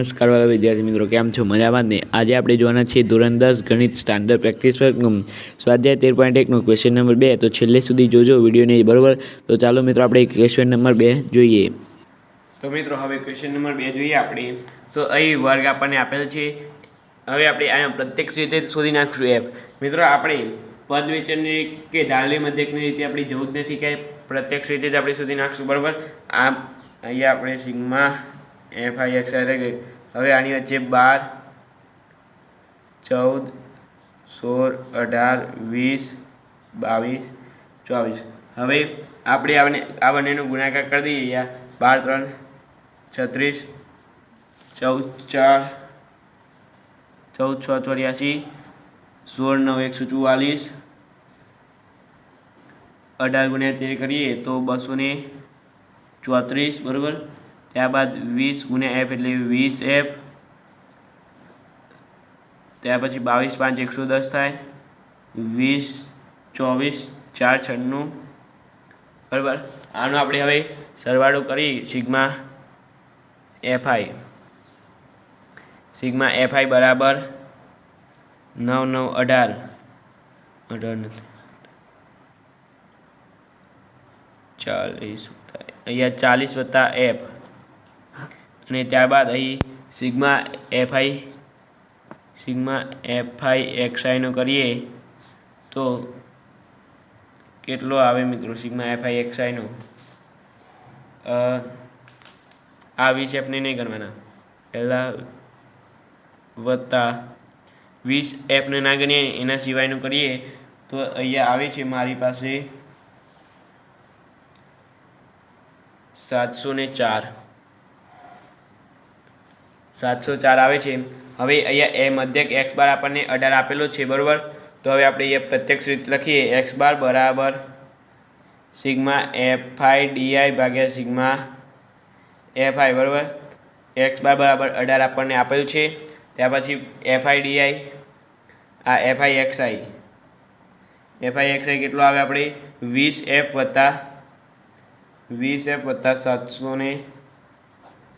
નમસ્કાર વાળા વિદ્યાર્થી મિત્રો, કેમ છો? મજામાં ને? આજે આપણે જોવાના છીએ ધોરણ દસ ગણિત સ્ટાન્ડર્ડ પ્રેક્ટિસ વર્ક સ્વાધ્યાય તેર પોઈન્ટ એકનો ક્વેશ્ચન નંબર બે. તો છેલ્લે સુધી જોજો વિડીયોને બરાબર. તો ચાલો મિત્રો, આપણે ક્વેશ્ચન નંબર બે જોઈએ. તો મિત્રો, હવે ક્વેશ્ચન નંબર બે જોઈએ આપણે. તો અહીં વર્ગ આપણને આપેલ છે. હવે આપણે આ પ્રત્યક્ષ રીતે શોધી નાખશું એફ મિત્રો, આપણે પદ વિચારની કે ધારલી મધ્યકની રીતે આપણી જવું જ નથી કે પ્રત્યક્ષ રીતે જ આપણે શોધી નાખશું. બરાબર? આ અહીંયા આપણે sigma F I X I ગઈ. હવે આની વચ્ચે બાર, ચૌદ, સોળ, અઢાર, વીસ, બાવીસ, ચોવીસ. હવે આપણે આને આ બંનેનો ગુણાકાર કરી દઈએ. યા બાર, ત્રણ, છત્રીસ, ચૌદ, ચાર, ચૌદ, છ, ચોર્યાસી, સોળ, નવ એકસો ચુવાલીસ. અઢાર ગુણ્યા તેર કરીએ તો બસો ચોત્રીસ, બરાબર? ત્યારબાદ વીસ ગુણ્યા એફ એટલે વીસ એફ. ત્યાર પછી બાવીસ પાંચ એકસો દસ થાય. વીસ, ચોવીસ, ચાર, છન્નું. બરાબર? આનો આપણે હવે સરવાળો કરી સિગ્મા એફઆઈ સિગ્મા એફઆઈ બરાબર નવ નવ, અઢાર. અઢાર નથી ચાલીસ અહીંયા ચાલીસ વત્તા એફ. અને ત્યારબાદ અહીં sigma F I sigma F I એક્સઆઈનો કરીએ તો કેટલો આવે મિત્રો સિગ્મા એફઆઈ એક્સઆઈનો આ વીસ એફને નહીં ગણવાના પહેલાં વત્તા વીસ એફને ના ગણીએ, એના સિવાયનું કરીએ તો અહીંયા આવે છે મારી પાસે સાતસો ને ચાર. સાતસો ચાર આવે છે. હવે અહીંયા એ મધ્યક એક્સ બાર આપણને અઢાર આપેલો છે, બરાબર? તો હવે આપણે અહીંયા પ્રત્યક્ષ રીત લખીએ. એક્સ બાર બરાબર sigma F I D I ભાગ્યા સિગ્મા એફ આઈ બરાબર? એક્સ બાર બરાબર અઢાર આપણને આપેલું છે. ત્યાર પછી એફ આઈ ડીઆઈ આ F I X I F I X I કેટલો આવે આપણે? વીસ એફ વત્તા, વીસ એફ વત્તા સાતસો ને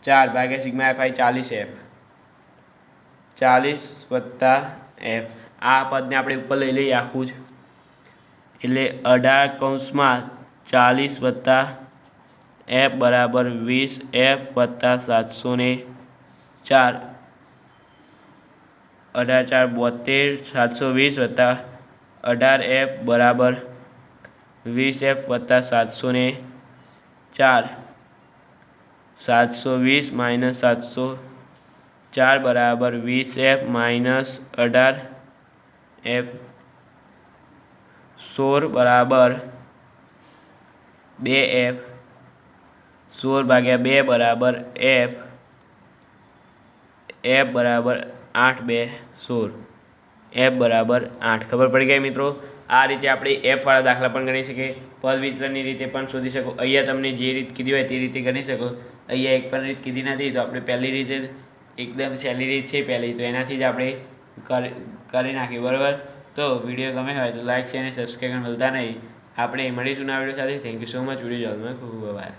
ચાર ભાગ્યા સિગ્મા એફ આઈ ચાલીસ એફ. ચાલીસ વત્તા એફ. આ પદને આપણે ઉપર લઈ લઈએ આખું જ. એટલે અઢાર કૌંસમાં ચાલીસ વત્તા એફ બરાબર વીસ એફ વત્તા સાતસો ને ચાર. અઢાર ચાર બોતેર સાતસો વીસ વત્તા અઢાર એફ બરાબર વીસ એફ વત્તા સાતસો ને ચાર. સાતસો વીસ માઇનસ સાતસો ચાર બરાબર વીસ એફ માઇનસ અઢાર એફ સોળ બરાબર બે એફ સોળ ભાગ્યા બે બરાબર એફ એફ બરાબર આઠ બે સોળ એફ બરાબર આઠ. ખબર પડી ગઈ મિત્રો? આ રીતે આપણે એફવાળા દાખલા પણ ગણી શકીએ. પદ વિચલનની રીતે પણ શોધી શકો. અહીંયા તમને જે રીત કીધી હોય તે રીતે ગણી શકો. અહીંયા એક પણ રીત કીધી નથી, તો આપણે પહેલી રીતે એકદમ સહેલી રીત છે પહેલી. તો એનાથી જ આપણે કરી નાખીએ, બરાબર? તો વીડિયો ગમે હોય તો લાઇક છે અને સબસ્ક્રાઈબ ભૂલતા નહીં. આપણે મળીશું ના વીડિયો સાથે. Thank you so much video જોવા ખૂબ ખૂબ આભાર.